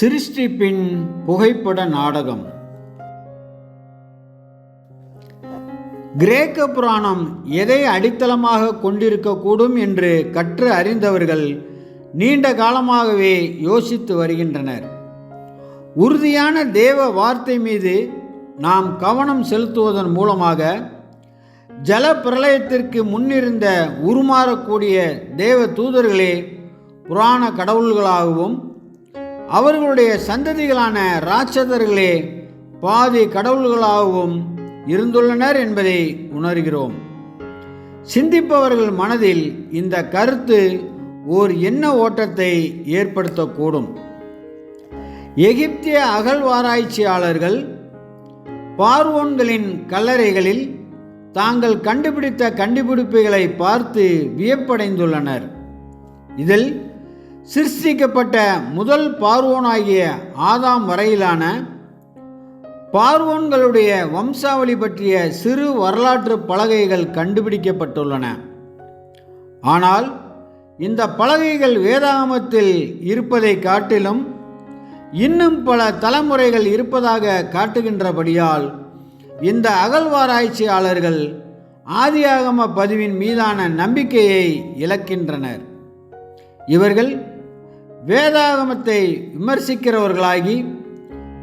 சிருஷ்டிப்பின் புகைப்பட நாடகம். கிரேக்க புராணம் எதை அடித்தளமாக கொண்டிருக்கக்கூடும் என்று கற்று அறிந்தவர்கள் நீண்ட காலமாகவே யோசித்து வருகின்றனர். உறுதியான தேவ வார்த்தை மீது நாம் கவனம் செலுத்துவதன் மூலமாக ஜல பிரளயத்திற்கு முன்னிருந்த உருமாறக்கூடிய தேவ தூதர்களே புராண கடவுள்களாகவும் அவர்களுடைய சந்ததிகளான ராட்சதர்களே பாதி கடவுள்களாகவும் இருந்துள்ளனர் என்பதை உணர்கிறோம். சிந்திப்பவர்கள் மனதில் இந்த கருத்து ஓர் எண்ண ஓட்டத்தை ஏற்படுத்தக்கூடும். எகிப்திய அகழ்வாராய்ச்சியாளர்கள் பார்வோன்களின் கல்லறைகளில் தாங்கள் கண்டுபிடித்த கண்டுபிடிப்புகளை பார்த்து வியப்படைந்துள்ளனர். இதில் சிருஷ்டிக்கப்பட்ட முதல் பார்வோனாகிய ஆதாம் வரையிலான பார்வோன்களுடைய வம்சாவளி பற்றிய சிறு வரலாற்று பலகைகள் கண்டுபிடிக்கப்பட்டுள்ளன. ஆனால் இந்த பலகைகள் வேதாகமத்தில் இருப்பதை காட்டிலும் இன்னும் பல தலைமுறைகள் இருப்பதாக காட்டுகின்றபடியால் இந்த அகழ்வாராய்ச்சியாளர்கள் ஆதியாகம பதிவின் மீதான நம்பிக்கையை இழக்கின்றனர். இவர்கள் வேதாகமத்தை விமர்சிக்கிறவர்களாகி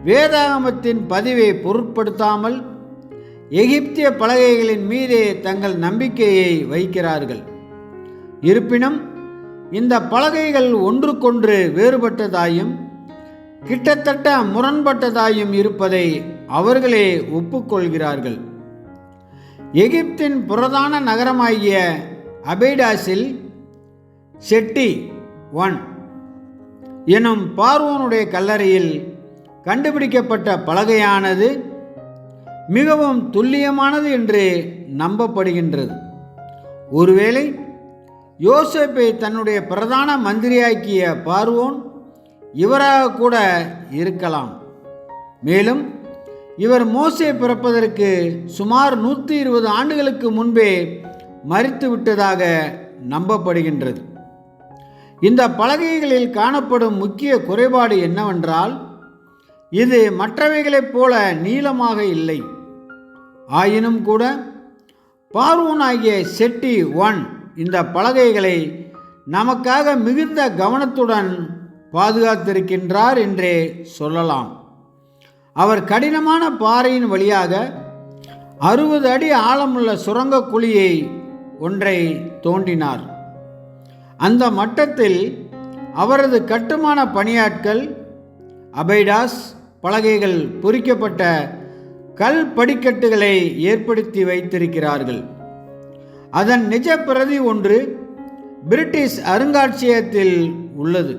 வேதாகமத்தின் பதிவை பொருட்படுத்தாமல் எகிப்திய பலகைகளின் மீதே தங்கள் நம்பிக்கையை வைக்கிறார்கள். இருப்பினும் இந்த பலகைகள் ஒன்றுக்கொன்று வேறுபட்டதாயும் கிட்டத்தட்ட முரண்பட்டதாயும் இருப்பதை அவர்களே ஒப்புக்கொள்கிறார்கள். எகிப்தின் பிரதான நகரமாகிய அபைடாஸில் செட்டி ஒன் எனும் பார்வோனுடைய கல்லறையில் கண்டுபிடிக்கப்பட்ட பலகையானது மிகவும் துல்லியமானது என்று நம்பப்படுகின்றது. ஒருவேளை யோசேப்பை தன்னுடைய பிரதான மந்திரியாக்கிய பார்வோன் இவராக கூட இருக்கலாம். மேலும் இவர் மோசே பிறப்பதற்கு சுமார் நூற்றி இருபது ஆண்டுகளுக்கு முன்பே மறித்து விட்டதாக நம்பப்படுகின்றது. இந்த பலகைகளில் காணப்படும் முக்கிய குறைபாடு என்னவென்றால் இது மற்றவைகளைப் போல நீளமாக இல்லை. ஆயினும் கூட பார்வோனாகிய செட்டி ஒன் இந்த பலகைகளை நமக்காக மிகுந்த கவனத்துடன் பாதுகாத்திருக்கின்றார் என்றே சொல்லலாம். அவர் கடினமான பாறையின் வழியாக அறுபது அடி ஆழமுள்ள சுரங்க குழியை ஒன்றை தோண்டினார். அந்த மட்டத்தில் அவரது கட்டுமான பணியாட்கள் அபைடாஸ் பலகைகள் பொறிக்கப்பட்ட கல் படிக்கட்டுகளை ஏற்படுத்தி வைத்திருக்கிறார்கள். அதன் நிஜ பிரதி ஒன்று பிரிட்டிஷ் அருங்காட்சியகத்தில் உள்ளது.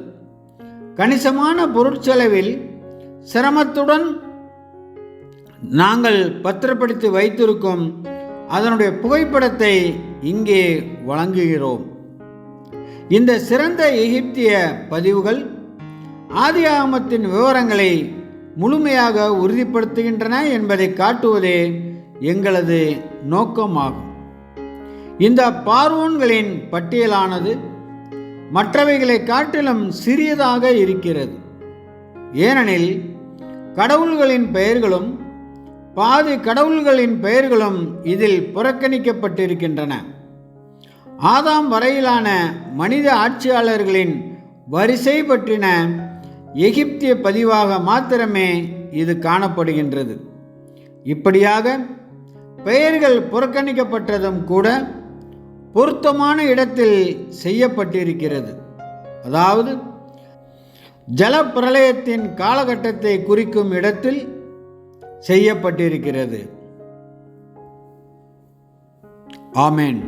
கணிசமான பொருட்செலவில் சிரமத்துடன் நாங்கள் பத்திரப்படுத்தி வைத்திருக்கும் அதனுடைய புகைப்படத்தை இங்கே வழங்குகிறோம். இந்த சிறந்த எகிப்திய பதிவுகள் ஆதி ஆமத்தின் விவரங்களை முழுமையாக உறுதிப்படுத்துகின்றன என்பதை காட்டுவதே எங்களது நோக்கமாகும். இந்த பார்வோன்களின் பட்டியலானது மற்றவைகளை காட்டிலும் சிறியதாக இருக்கிறது. ஏனெனில் கடவுள்களின் பெயர்களும் பாதி கடவுள்களின் பெயர்களும் இதில் புறக்கணிக்கப்பட்டிருக்கின்றன. ஆதாம் வரையிலான மனித ஆட்சியாளர்களின் வரிசை பற்றின எகிப்திய பதிவாக மாத்திரமே இது காணப்படுகின்றது. இப்படியாக பெயர்கள் புறக்கணிக்கப்பட்டதும் கூட பொருத்தமான இடத்தில் செய்யப்பட்டிருக்கிறது. அதாவது ஜல பிரளயத்தின் காலகட்டத்தை குறிக்கும் இடத்தில் செய்யப்பட்டிருக்கிறது. ஆமேன்.